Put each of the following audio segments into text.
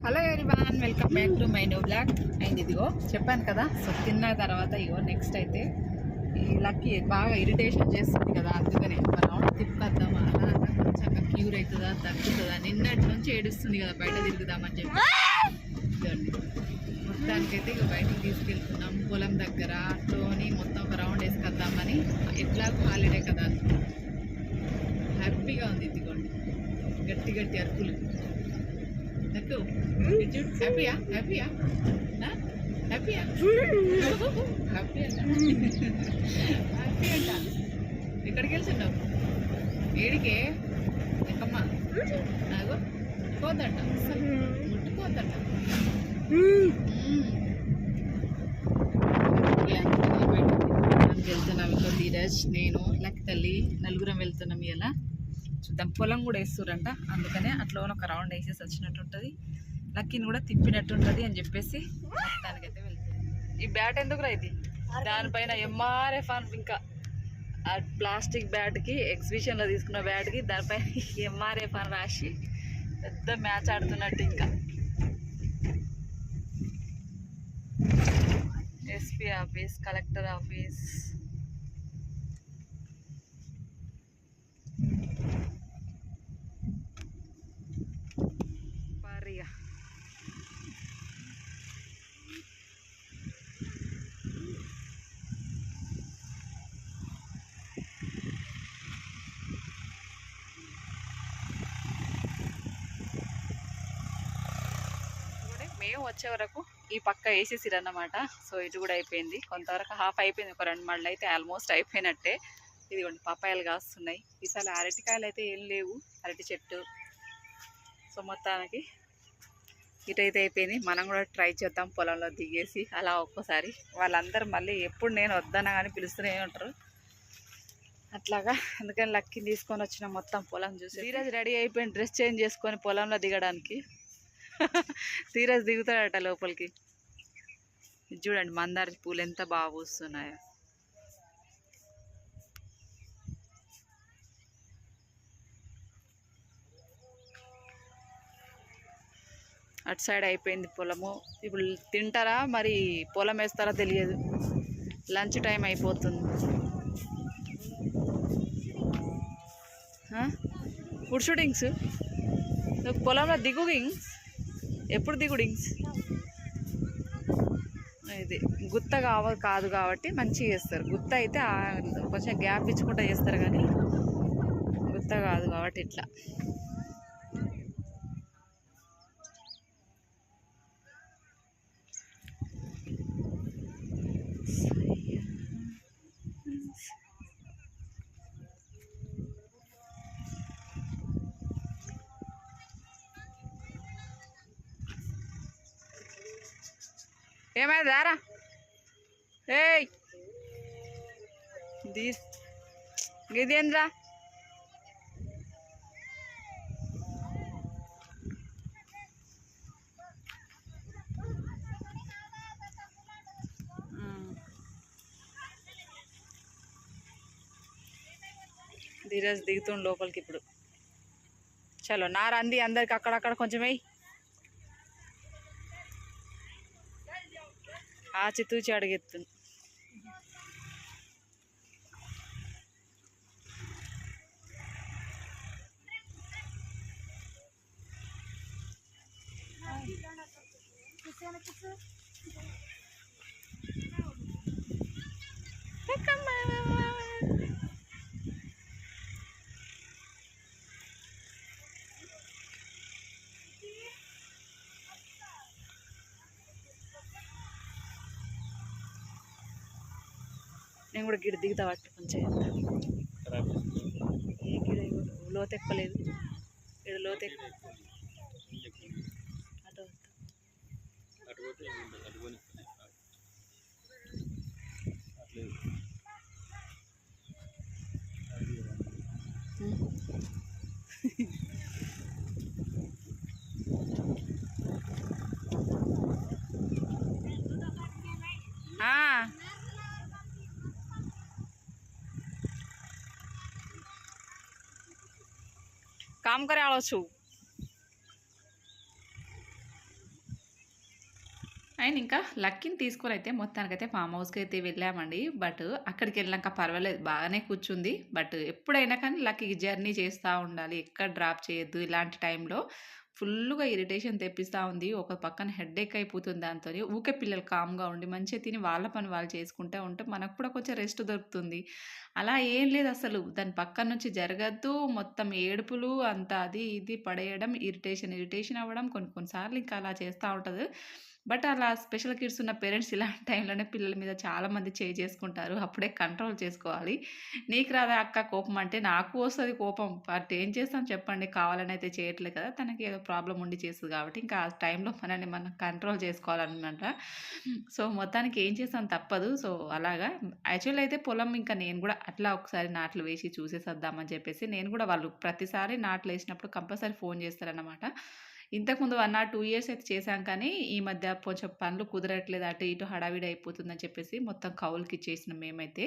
Hello everyone welcome back to my new blog and ఇదిగో చెప్పాను కదా సో తిన్న తర్వాత ఇగో నెక్స్ట్ అయితే ఈ లక్కీ బాగా ఇరిటేషన్ చేస్తుంది కదా అందుకని రౌండ్ తిప్పేద్దామా? అలా అలా కొంచెం క్యూర్ అవుతుందా తగ్గుతుందా? నిన్నటి నుంచి ఏడుస్తుంది కదా బయట తిరుగుదామని చెప్పి. మొత్తానికైతే ఇక బయటకు తీసుకెళ్తున్నాం పొలం దగ్గర తోని మొత్తం ఒక రౌండ్ వేసుకొద్దామని. ఎట్లాగో హాలిడే కదా. హ్యాపీగా ఉంది ఇదిగోండి. గట్టి గట్టి అరుపులు. నక్కు చూడు హ్యాపీయా హ్యాపీయా హ్యాపీయా హ్యాపీ అంట హ్యాపీ అంట ఎక్కడికి వెళ్తున్నావు? ఏడికే? ఎక్కమ్మా? నాగో? ముట్టుకోవద్దంట మ్మ్. బయటకి వెళ్తున్నాం ఇంకో ధీరజ్ నేను లక్ తల్లి నలుగురం వెళ్తున్నాం ఇలా చూద్దాం. పొలం కూడా వేస్తురంట అందుకనే అట్లా ఒక రౌండ్ వేసేసి వచ్చినట్టు ఉంటుంది లక్కీని కూడా తిప్పినట్టు ఉంటుంది అని చెప్పేసి దానికైతే వెళ్తుంది. ఈ బ్యాట్ ఎందుకు ఇది? దానిపైన ఎంఆర్ఎఫ్ అని ఇంకా ఆ ప్లాస్టిక్ బ్యాట్కి ఎగ్జిబిషన్లో తీసుకున్న బ్యాట్కి దానిపైన ఎంఆర్ఎఫ్ అని రాసి పెద్ద మ్యాచ్ ఆడుతున్నట్టు ఇంకా. ఎస్పీ ఆఫీస్ కలెక్టర్ ఆఫీస్ పారిగా కూడా మేము వచ్చే వరకు ఈ పక్క వేసేసిరన్నమాట. సో ఇటు కూడా అయిపోయింది. కొంతవరకు హాఫ్ అయిపోయింది. ఒక రెండు మళ్ళీ అయితే ఆల్మోస్ట్ అయిపోయినట్టే. ఇదిగోండి పపాయలు కాస్తున్నాయి. ఈసారి అరటికాయలు అయితే ఏం లేవు. అరటి చెట్టు. సో మొత్తానికి ఇటైతే అయిపోయింది. మనం కూడా ట్రై చేద్దాం. పొలంలో దిగేసి అలా ఒక్కోసారి. వాళ్ళందరూ మళ్ళీ ఎప్పుడు నేను వద్దనా కానీ పిలుస్తూనే ఉంటారు. అట్లాగా అందుకని లక్కిని తీసుకొని వచ్చిన మొత్తం పొలం చూసి ఈరోజు రెడీ అయిపోయిన డ్రెస్ చేంజ్ చేసుకొని పొలంలో దిగడానికి. ధీరజ్ దిగుతాడట లోపలికి. చూడండి మందార పూలు ఎంత బాగా పూస్తున్నాయో. అటు సైడ్ అయిపోయింది పొలము. ఇప్పుడు తింటారా? మరి పొలం వేస్తారా తెలియదు. లంచ్ టైం అయిపోతుంది. ఫుడ్ షూటింగ్స్ పొలంలో దిగుగింగ్స్ ఎప్పుడు దిగు ఇది గుత్త కావ కాదు కాబట్టి మంచిగా చేస్తారు. గుత్త అయితే కొంచెం గ్యాప్ ఇచ్చుకుంటూ చేస్తారు కానీ గుత్త కాదు కాబట్టి ఇట్లా. ఏమైంది? దారా ఏయ్. దీ ఇదేంద్రా? ధీరజ్ దిగుతుండు లోపలికి ఇప్పుడు. చలో నారంది అందరికి అక్కడక్కడ కొంచెం వేయి ఆచితూచి అడిగెత్తుంది నేను కూడా గిడి దిగుతా పట్టు కొంచెం. ఏ గిడ లోతు ఎక్కలేదు ఇక్కడ లోతు ఎక్కువ అటు કામ કરે આવો છું అండ్ ఇంకా లక్కీని తీసుకొని అయితే మొత్తానికైతే ఫామ్ హౌస్కి అయితే వెళ్ళామండి. బట్ అక్కడికి వెళ్ళాక పర్వాలేదు బాగానే కూర్చుంది. బట్ ఎప్పుడైనా కానీ లక్కీ జర్నీ చేస్తూ ఉండాలి ఎక్కడ డ్రాప్ చేయొద్దు ఇలాంటి టైంలో ఫుల్గా ఇరిటేషన్ తెప్పిస్తూ ఉంది. ఒక పక్కన హెడ్ఏక్ అయిపోతుంది దాంతో ఊకే పిల్లలు కామ్గా ఉండి మంచిగా తిని వాళ్ళ పని వాళ్ళు చేసుకుంటూ ఉంటే మనకు కూడా కొంచెం రెస్ట్ దొరుకుతుంది. అలా ఏం లేదు అసలు. దాని పక్కన నుంచి జరగద్దు. మొత్తం ఏడుపులు అంత అది ఇది పడేయడం ఇరిటేషన్ ఇరిటేషన్ అవ్వడం కొన్ని కొన్నిసార్లు ఇంకా అలా చేస్తూ ఉంటుంది. బట్ అలా స్పెషల్ కిడ్స్ ఉన్న పేరెంట్స్ ఇలాంటి టైంలోనే పిల్లల మీద చాలామంది చేయి చేసుకుంటారు. అప్పుడే కంట్రోల్ చేసుకోవాలి. నీకు రాదా అక్క కోపం అంటే నాకు వస్తుంది కోపం. బట్ ఏం చేస్తాం చెప్పండి. కావాలని అయితే చేయట్లేదు కదా. తనకి ఏదో ప్రాబ్లం ఉండి చేస్తుంది కాబట్టి ఇంకా ఆ టైంలో మనల్ని మనం కంట్రోల్ చేసుకోవాలన్నమాట. సో మొత్తానికి ఏం చేస్తాం తప్పదు. సో అలాగా. యాక్చువల్ అయితే పొలం ఇంకా నేను కూడా అట్లా ఒకసారి నాట్లు వేసి చూసేసేద్దామని చెప్పేసి నేను కూడా వాళ్ళు ప్రతిసారి నాట్లు వేసినప్పుడు కంపల్సరీ ఫోన్ చేస్తారన్నమాట. ఇంతకుముందు వన్ ఆర్ టూ ఇయర్స్ అయితే చేశాం కానీ ఈ మధ్య కొంచెం పనులు కుదరట్లేదు అటు ఇటు హడావిడి అయిపోతుందని చెప్పేసి మొత్తం కౌలుకి ఇచ్చేసిన మేమైతే.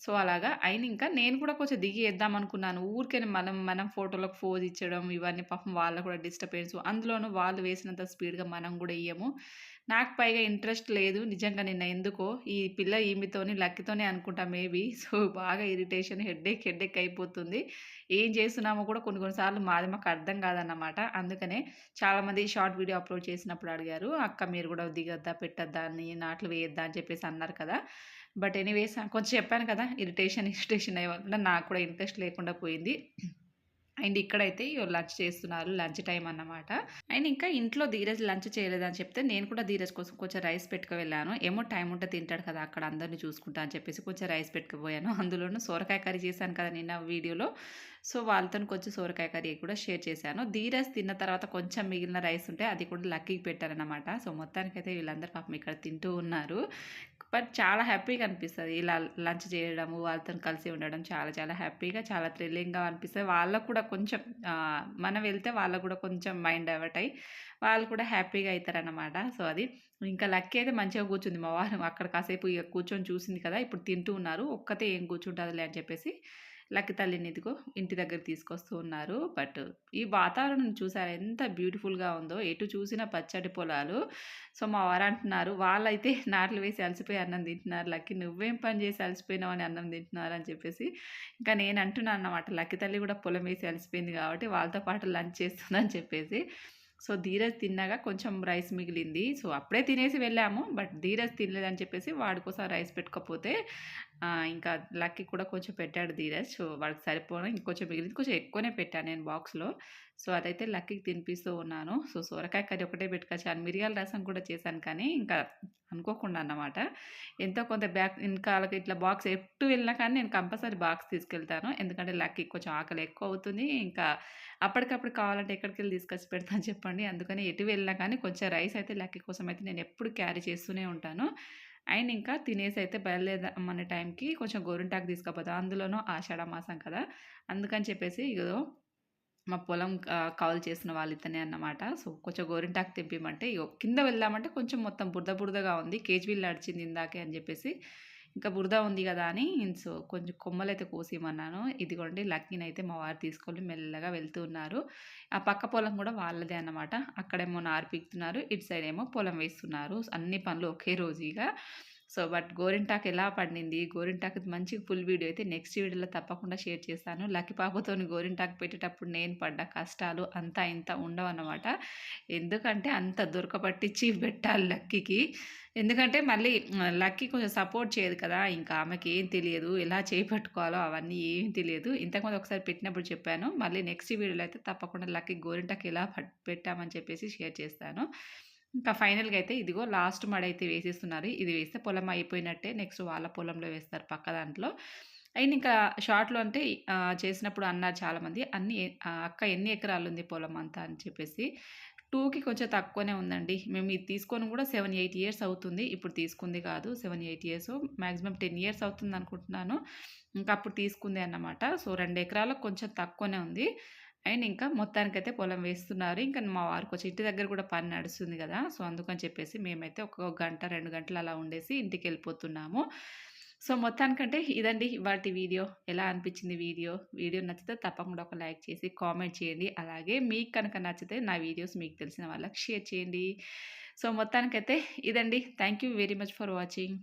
సో అలాగా అయిన ఇంకా నేను కూడా కొంచెం దిగి వేద్దాం అనుకున్నాను. ఊరికే మనం మనం ఫోటోలకు ఫోజ్ ఇచ్చడం ఇవన్నీ పాపం వాళ్ళకు కూడా డిస్టర్బెన్స్ అందులోనూ వాళ్ళు వేసినంత స్పీడ్గా మనం కూడా ఇయ్యము. నాకు పైగా ఇంట్రెస్ట్ లేదు నిజంగా నిన్న ఎందుకో. ఈ పిల్ల ఈమెతోని లక్కీతోనే అనుకుంటా మేబీ సో బాగా ఇరిటేషన్ హెడ్ఏక్ హెడ్ఏక్ అయిపోతుంది. ఏం చేస్తున్నామో కూడా కొన్ని కొన్నిసార్లు మాది మాకు అర్థం కాదన్నమాట. అందుకనే చాలామంది షార్ట్ వీడియో అప్లోడ్ చేసినప్పుడు అడిగారు అక్క మీరు కూడా దిగద్దా పెట్టద్దా అని నాట్లు వేయద్దా అని చెప్పేసి అన్నారు కదా. బట్ ఎనీవేస్ కొంచెం చెప్పాను కదా ఇరిటేషన్ ఇరిటేషన్ అయ్యే నాకు కూడా ఇంట్రెస్ట్ లేకుండా పోయింది. అండ్ ఇక్కడైతే లంచ్ చేస్తున్నారు లంచ్ టైం అన్నమాట. అండ్ ఇంకా ఇంట్లో ధీరజ్ లంచ్ చేయలేదని చెప్తే నేను కూడా ధీరజ్ కోసం కొంచెం రైస్ పెట్టుకు వెళ్ళాను. ఏమో టైం ఉంటే తింటాడు కదా అక్కడ అందరిని చూసుకుంటా అని చెప్పేసి కొంచెం రైస్ పెట్టుకుపోయాను. అందులోనూ సొరకాయ కర్రీ చేశాను కదా నిన్న వీడియోలో. సో వాళ్ళతో కొంచెం సొరకాయ కర్రీ కూడా షేర్ చేశాను. ధీరజ్ తిన్న తర్వాత కొంచెం మిగిలిన రైస్ ఉంటే అది కూడా లక్కీకి పెట్టారనమాట సో మొత్తానికైతే వీళ్ళందరూ పాపం ఇక్కడ తింటూ ఉన్నారు. బట్ చాలా హ్యాపీగా అనిపిస్తుంది. ఇలా లంచ్ చేయడము వాళ్ళతో కలిసి ఉండడం చాలా చాలా హ్యాపీగా చాలా థ్రిల్లింగ్గా అనిపిస్తుంది. వాళ్ళకు కూడా కొంచెం మనం వెళ్తే వాళ్ళకు కూడా కొంచెం మైండ్ డైవర్ట్ అయ్యి వాళ్ళు కూడా హ్యాపీగా అవుతారన్నమాట సో అది ఇంకా లక్కీ అయితే మంచిగా కూర్చుంది మా వారు. అక్కడ కాసేపు ఇక కూర్చొని చూసింది కదా ఇప్పుడు తింటూ ఉన్నారు. ఒక్కతే ఏం కూర్చుంటుందిలే అని చెప్పేసి లక్కి తల్లిని ఇదిగో ఇంటి దగ్గర తీసుకొస్తూ ఉన్నారు. బట్ ఈ వాతావరణం చూసారా ఎంత బ్యూటిఫుల్గా ఉందో. ఎటు చూసినా పచ్చడి పొలాలు. సో మా వారు అంటున్నారు వాళ్ళైతే నాట్లు వేసి అలసిపోయి అన్నం తింటున్నారు. లక్కీ నువ్వేం పని చేసి అలసిపోయినావు అని అన్నం తింటున్నారు అని చెప్పేసి ఇంకా నేను అంటున్నాను అన్నమాట. లక్కి తల్లి కూడా పొలం వేసి అలసిపోయింది కాబట్టి వాళ్ళతో పాటు లంచ్ చేస్తుందని చెప్పేసి. సో ధీరజ్ తిన్నాక కొంచెం రైస్ మిగిలింది. సో అప్పుడే తినేసి వెళ్ళాము. బట్ ధీరజ్ తినలేదని చెప్పేసి వాడి కోసం రైస్ పెట్టుకోకపోతే ఇంకా లక్కీ కూడా కొంచెం పెట్టాడు ధీరజ్. సో వాడికి సరిపోను ఇంకొంచెం మిగిలింది. కొంచెం ఎక్కువనే పెట్టాను నేను బాక్స్లో. సో అదైతే లక్కీకి తినిపిస్తూ ఉన్నాను. సో సొరకాయ కర్రీ ఒకటే పెట్టుకొచ్చాను. మిరియాల రసం కూడా చేశాను కానీ ఇంకా అనుకోకుండా అన్నమాట. ఎంతో కొంత బ్యాక్ ఇంకాలకి ఇట్లా బాక్స్ ఎటు వెళ్ళినా కానీ నేను కంపల్సరీ బాక్స్ తీసుకెళ్తాను. ఎందుకంటే లక్కీ కొంచెం ఆకలి ఎక్కువ అవుతుంది. ఇంకా అప్పటికప్పుడు కావాలంటే ఎక్కడికి వెళ్ళి తీసుకొచ్చి పెడతాను చెప్పండి. అందుకని ఎటు వెళ్ళినా కానీ కొంచెం రైస్ అయితే లక్కీ కోసం అయితే నేను ఎప్పుడు క్యారీ చేస్తూనే ఉంటాను. అండ్ ఇంకా తినేసి అయితే బయలుదేరమనే టైంకి కొంచెం గోరింటాకు తీసుకుపోతాం. అందులోనూ ఆషాఢ మాసం కదా. అందుకని చెప్పేసి ఇగో మా పొలం కాల్ కౌలు చేసిన వాళ్ళు ఇతనే అన్నమాట. సో కొంచెం గోరింటాకు తెంపిమంటే కింద వెళ్దామంటే కొంచెం మొత్తం బురద బురదగా ఉంది. కేజీబీలు నడిచింది ఇందాకే అని చెప్పేసి ఇంకా బురద ఉంది కదా అని సో కొంచెం కొమ్మలైతే కోసేయమన్నాను. ఇదిగోండి లక్కీని అయితే మా వారు తీసుకొని మెల్లగా వెళ్తూ ఉన్నారు. ఆ పక్క పొలం కూడా వాళ్ళదే అన్నమాట. అక్కడేమో నారు పీకుతున్నారు ఇటు సైడ్ ఏమో పొలం వేస్తున్నారు. అన్ని పనులు ఒకే రోజు ఇక. సో బట్ గోరింటాకు ఎలా పండింది? గోరింటాకు మంచి ఫుల్ వీడియో అయితే నెక్స్ట్ వీడియోలో తప్పకుండా షేర్ చేస్తాను. లక్కీ పాపతో గోరింటాకు పెట్టేటప్పుడు నేను పడ్డ కష్టాలు అంతా ఇంత ఉండవు అన్నమాట ఎందుకంటే అంత దొరకపట్టించి పెట్టాలి లక్కీకి. ఎందుకంటే మళ్ళీ లక్కీ కొంచెం సపోర్ట్ చేయదు కదా. ఇంకా ఆమెకి ఏం తెలియదు ఎలా చేపట్టుకోవాలో అవన్నీ ఏం తెలియదు. ఇంతకుముందు ఒకసారి పెట్టినప్పుడు చెప్పాను. మళ్ళీ నెక్స్ట్ వీడియోలో అయితే తప్పకుండా లక్కీ గోరింటాకు ఎలా పెట్టామని చెప్పేసి షేర్ చేస్తాను. ఇంకా ఫైనల్గా అయితే ఇదిగో లాస్ట్ మడ అయితే వేసేస్తున్నారు. ఇది వేస్తే పొలం అయిపోయినట్టే నెక్స్ట్ వాళ్ళ పొలంలో వేస్తారు పక్క దాంట్లో. అయిన ఇంకా షార్ట్లో అంటే చేసినప్పుడు అన్నారు చాలామంది అన్ని అక్క ఎన్ని ఎకరాలు ఉంది పొలం అంతా? అని చెప్పేసి. టూకి కొంచెం తక్కువనే ఉందండి. మేము ఇది తీసుకొని కూడా సెవెన్ ఎయిట్ ఇయర్స్ అవుతుంది. ఇప్పుడు తీసుకుంది కాదు seven eight years. Maximum ten years అవుతుంది అనుకుంటున్నాను ఇంకా అప్పుడు తీసుకుంది అన్నమాట. సో రెండు ఎకరాలకు కొంచెం తక్కువనే ఉంది. అండ్ ఇంకా మొత్తానికైతే పొలం వేస్తున్నారు. ఇంకా మా వారికి వచ్చి ఇంటి దగ్గర కూడా పని నడుస్తుంది కదా. సో అందుకని చెప్పేసి మేమైతే ఒక గంట రెండు గంటలు అలా ఉండేసి ఇంటికి వెళ్ళిపోతున్నాము. సో మొత్తానికంటే ఇదండి వాటి వీడియో. ఎలా అనిపించింది వీడియో? వీడియో నచ్చితే తప్పకుండా ఒక లైక్ చేసి కామెంట్ చేయండి. అలాగే మీకు కనుక నచ్చితే నా వీడియోస్ మీకు తెలిసిన వాళ్ళకి షేర్ చేయండి. సో మొత్తానికైతే ఇదండి. Thank you very much for watching.